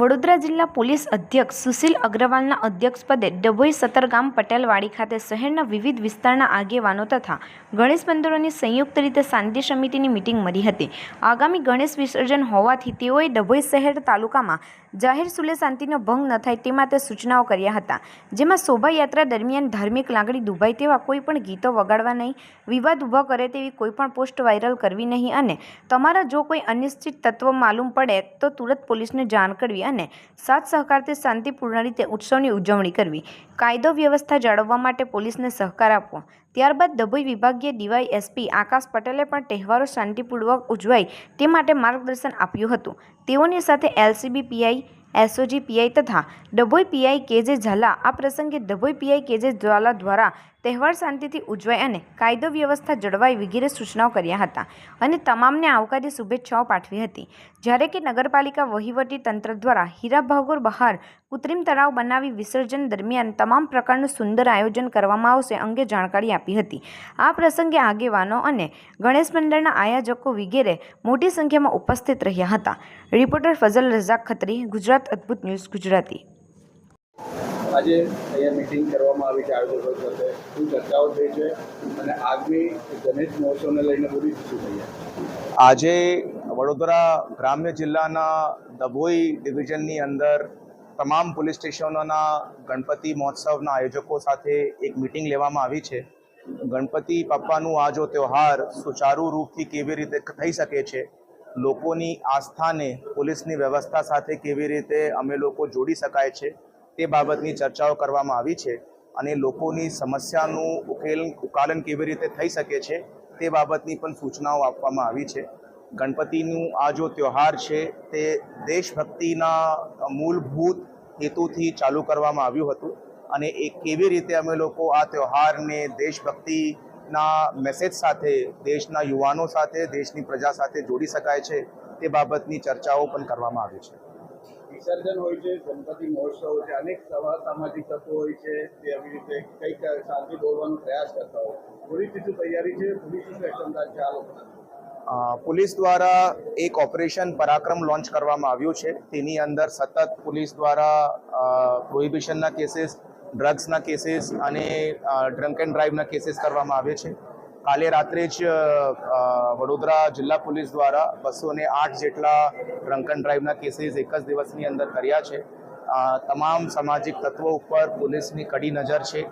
વડોદરા જિલ્લા પોલીસ અધ્યક્ષ સુશીલ અગ્રવાલના અધ્યક્ષપદે ડભોઈ સતરગામ પટેલવાડી ખાતે શહેરના વિવિધ વિસ્તારના આગેવાનો તથા ગણેશ બંદરોની સંયુક્ત રીતે શાંતિ સમિતિની મિટિંગ મળી હતી. આગામી ગણેશ વિસર્જન હોવાથી તેઓએ ડભોઈ શહેર તાલુકામાં જાહેર સુલે શાંતિનો ભંગ ન થાય તે માટે સૂચનાઓ કર્યા હતા. જેમાં શોભાયાત્રા દરમિયાન ધાર્મિક લાગણી દુભાઈ તેવા કોઈ પણ ગીતો વગાડવા નહીં, વિવાદ ઊભો કરે તેવી કોઈપણ પોસ્ટ વાયરલ કરવી નહીં અને તમારા જો કોઈ અનિશ્ચિત તત્વ માલુમ પડે તો તુરંત પોલીસને જાણ કરવી. અને સાથ સહકારથી શાંતિપૂર્ણ રીતે ઉત્સવની ઉજવણી કરવી. કાયદો વ્યવસ્થા જાળવવા માટે પોલીસને સહકાર આપવો. ત્યારબાદ ડભોઈ વિભાગીય ડીવાય એસપી આકાશ પટેલે પણ તહેવારો શાંતિપૂર્વક ઉજવાય તે માટે માર્ગદર્શન આપ્યું હતું. તેઓની સાથે એલસીબી પીઆઈ એસઓજી પીઆઈ તથા ડભોઈ પીઆઈ કેજે ઝાલા આ પ્રસંગે ડભોઈ પીઆઈ કેજે ઝાલા દ્વારા તહેવાર શાંતિથી ઉજવાય અને કાયદો વ્યવસ્થા જળવાય વગેરે સૂચનાઓ કર્યા હતા અને તમામને આવકારી શુભેચ્છાઓ પાઠવી હતી. જ્યારે કે નગરપાલિકા વહીવટી તંત્ર દ્વારા હીરા ભાગોર બહાર કૃત્રિમ તળાવ બનાવી વિસર્જન દરમિયાન તમામ પ્રકારનું સુંદર આયોજન કરવામાં આવશે અંગે જાણકારી આપી હતી. આ પ્રસંગે આગેવાનો અને ગણેશ મંડળના આયોજકો વગેરે મોટી સંખ્યામાં ઉપસ્થિત રહ્યા હતા. રિપોર્ટર ફઝલ રઝાક ખત્રી ગુજરાત અદ્ભુત ન્યૂઝ ગુજરાતી. આજે અહીંયા મિટિંગ કરવામાં આવી છે આયોજકો સાથે. શું ચર્ચાઓ થઈ છે અને આગામી ગણેશ મહોત્સવને લઈને બધી શું થઈ આજે વડોદરા ગ્રામ્ય જિલ્લાના દભોઈ ડિવિઝનની અંદર તમામ પોલીસ સ્ટેશનોના ગણપતિ મહોત્સવના આયોજકો સાથે એક મિટિંગ લેવામાં આવી છે. ગણપતિ પપ્પાનું આ જો તહેવાર સુચારુ રૂપથી કેવી રીતે થઈ શકે છે, લોકોની આસ્થાને, પોલીસની વ્યવસ્થા સાથે કેવી રીતે અમે લોકો જોડી શકાય છે, તે બાબતની ચર્ચાઓ કરવામાં આવી છે અને લોકોની સમસ્યાનું ઉકેલ, ઉકાલન કેવી રીતે થઈ શકે છે, તે બાબતની પણ સૂચનાઓ આપવામાં આવી છે. ગણપતિનું આ જો તહેવાર છે તે દેશભક્તિના મૂળભૂત હેતુથી ચાલુ કરવામાં આવ્યું હતું અને એ કેવી રીતે અમે લોકો આ તહેવારને દેશભક્તિના મેસેજ સાથે દેશના યુવાનો સાથે દેશની પ્રજા સાથે જોડી શકાય છે તે બાબતની ચર્ચાઓ પણ કરવામાં આવી છે. વિસર્જન હોય છે ગણપતિ મહોત્સવ હોય છે અનેક સામાજિક તત્વો હોય છે તે આવી રીતે કંઈક શાંતિ દોરવાનો પ્રયાસ કરતા હોય. પોલીસની શું તૈયારી છે પોલીસની શું એક્શન છે આ લોકોના. અ, પોલીસ દ્વારા એક ઓપરેશન પરાક્રમ લોન્ચ કરવામાં આવ્યું છે. તેની અંદર સતત પોલીસ દ્વારા પ્રોહિબિશનના કેસીસ, ડ્રગ્સના કેસીસ અને ડ્રંક એન્ડ ડ્રાઈવના કેસીસ કરવામાં આવે છે. કાલે રાત્રે જ વડોદરા જિલ્લા પોલીસ દ્વારા બસો આઠ જેટલા ડ્રંક એન્ડ ડ્રાઈવના કેસીસ એક જ દિવસની અંદર કર્યા છે. તમામ સામાજિક તત્વો ઉપર પોલીસની કડી નજર છે.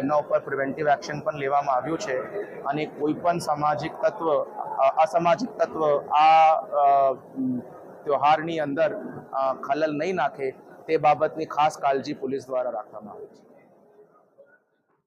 એમના ઉપર પ્રિવેન્ટિવ એક્શન પણ લેવામાં આવ્યું છે. અને કોઈ પણ સામાજિક તત્વ અસામાજિક તત્વ આ ત્યોહારની અંદર ખલલ નહીં નાખે તે બાબતની ખાસ કાળજી પોલીસ દ્વારા રાખવામાં આવે છે.